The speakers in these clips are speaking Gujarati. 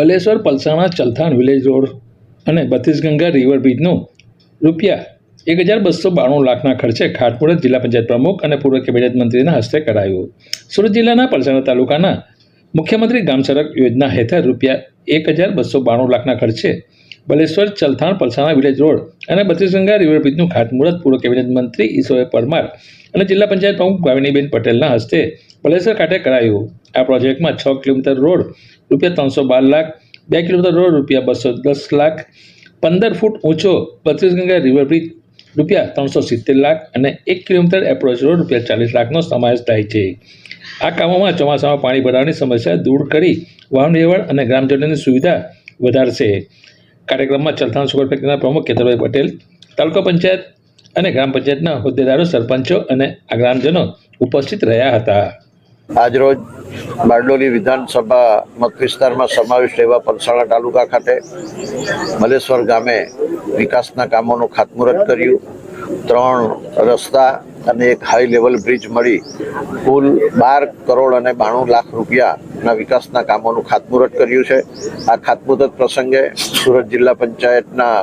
બલેશ્વર પલસાણા ચલથાણ વિલેજ રોડ અને બત્રીસગંગા રિવર બ્રિજનું રૂપિયા એક હજાર બસો બાણું લાખના ખર્ચે ખાટમુહૂર્ત જિલ્લા પંચાયત પ્રમુખ અને પૂર્વ કેબિનેટ મંત્રીના હસ્તે કરાયું. સુરત જિલ્લાના પલસાણા તાલુકાના મુખ્યમંત્રી ગામ સડક યોજના હેઠળ રૂપિયા એક હજાર બસો બાણું લાખના ખર્ચે બલેશ્વર ચલથાણ પલસાણા વિલેજ રોડ અને બત્રીસગંગા રિવર બ્રિજનું ખાતમુહૂર્ત પૂર્વ કેબિનેટ મંત્રી ઈશ્વર પરમાર અને જિલ્લા પંચાયત પ્રમુખ ભાવિનીબેન પટેલના હસ્તે બલેશ્વર ખાતે કરાયું. આ પ્રોજેક્ટમાં છ કિલોમીટર રોડ, રૂપિયા ત્રણસો બાર લાખ, બે કિલોમીટર રોડ, રૂપિયા બસો દસ લાખ, પંદર ફૂટ ઊંચો બત્રીસગંગા રિવર બ્રિજ રૂપિયા ત્રણસો સિત્તેર લાખ અને એક કિલોમીટર એપ્રોચ રોડ રૂપિયા ચાલીસ લાખનો સમાવેશ થાય છે. આ કામોમાં ચોમાસામાં પાણી ભરાવાની સમસ્યા દૂર કરી વાહન વ્યવહાર અને ગ્રામજનોની સુવિધા વધારશે. કાર્યક્રમમાં ચલથાણ સુગર ફેક્ટરીના પ્રમુખ કેતરભાઈ પટેલ, તાલુકા પંચાયત અને ગ્રામ પંચાયતના હોદ્દેદારો સરપંચો અને આ ગ્રામજનો ઉપસ્થિત રહ્યા હતા. આજરોજ બારડોલી વિધાનસભા મત વિસ્તારમાં સમાવિષ્ટ એવા પલસાણા તાલુકા ખાતે મલેશ્વર ગામે વિકાસના કામોનું ખાતમુહૂર્ત કર્યું. ત્રણ રસ્તા અને એક હાઈ લેવલ બ્રિજ મળી. કુલ બાર કરોડ અને બાણું લાખ રૂપિયાના વિકાસના કામોનું ખાતમુહૂર્ત કર્યું છે. આ ખાતમુહૂર્ત પ્રસંગે સુરત જિલ્લા પંચાયતના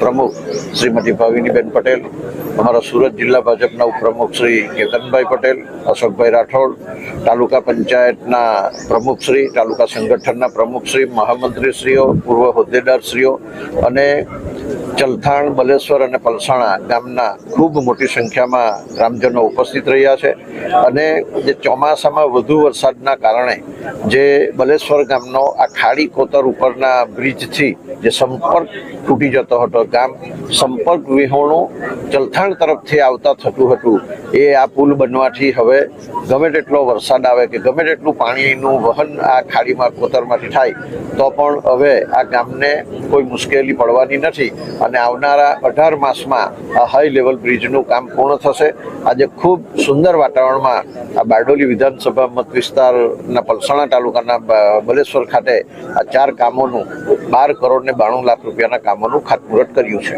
પ્રમુખ શ્રીમતી ભાવિનીબેન પટેલ, અમારા સુરત જિલ્લા ભાજપના ઉપપ્રમુખ શ્રી કેતનભાઈ પટેલ, અશોકભાઈ રાઠોડ, તાલુકા પંચાયતના પ્રમુખશ્રી તાલુકા સંગઠનના પ્રમુખશ્રી મહામંત્રીશ્રીઓ, પૂર્વ હોદ્દેદારશ્રીઓ અને ચલથાણ, બલેશ્વર અને પલસાણા ગામના ખૂબ મોટી સંખ્યામાં ગ્રામજનો ઉપસ્થિત રહ્યા છે અને જે ચોમાસામાં વધુ વરસાદના કારણે જે બલેશ્વર ગામનો આ ખાડી કોતર ઉપરના બ્રિજથી જે સંપર્ક તૂટી જતો હતો ગામ સંપર્ક વિહોણું ચલથાણ તરફથી આવતા થતું હતું. એ આ પુલ બનવાથી હવે ગમે તેટલો વરસાદ આવે કે ગમે તેટલું પાણીનું વહન આ ખાડીમાં કોતરમાંથી થાય, તો પણ હવે આ ગામને કોઈ મુશ્કેલી પડવાની નથી અને આવનારા અઢાર માસમાં આ હાઈ લેવલ બ્રિજનું કામ પૂર્ણ થશે. આજે ખૂબ સુંદર વાતાવરણમાં આ બારડોલી વિધાનસભા મત વિસ્તારના પલસાણા તાલુકાના બલેશ્વર ખાતે આ ચાર કામોનું બાર કરોડ ને બાણું લાખ રૂપિયાના કામોનું ખાતમુહૂર્ત કર્યું છે.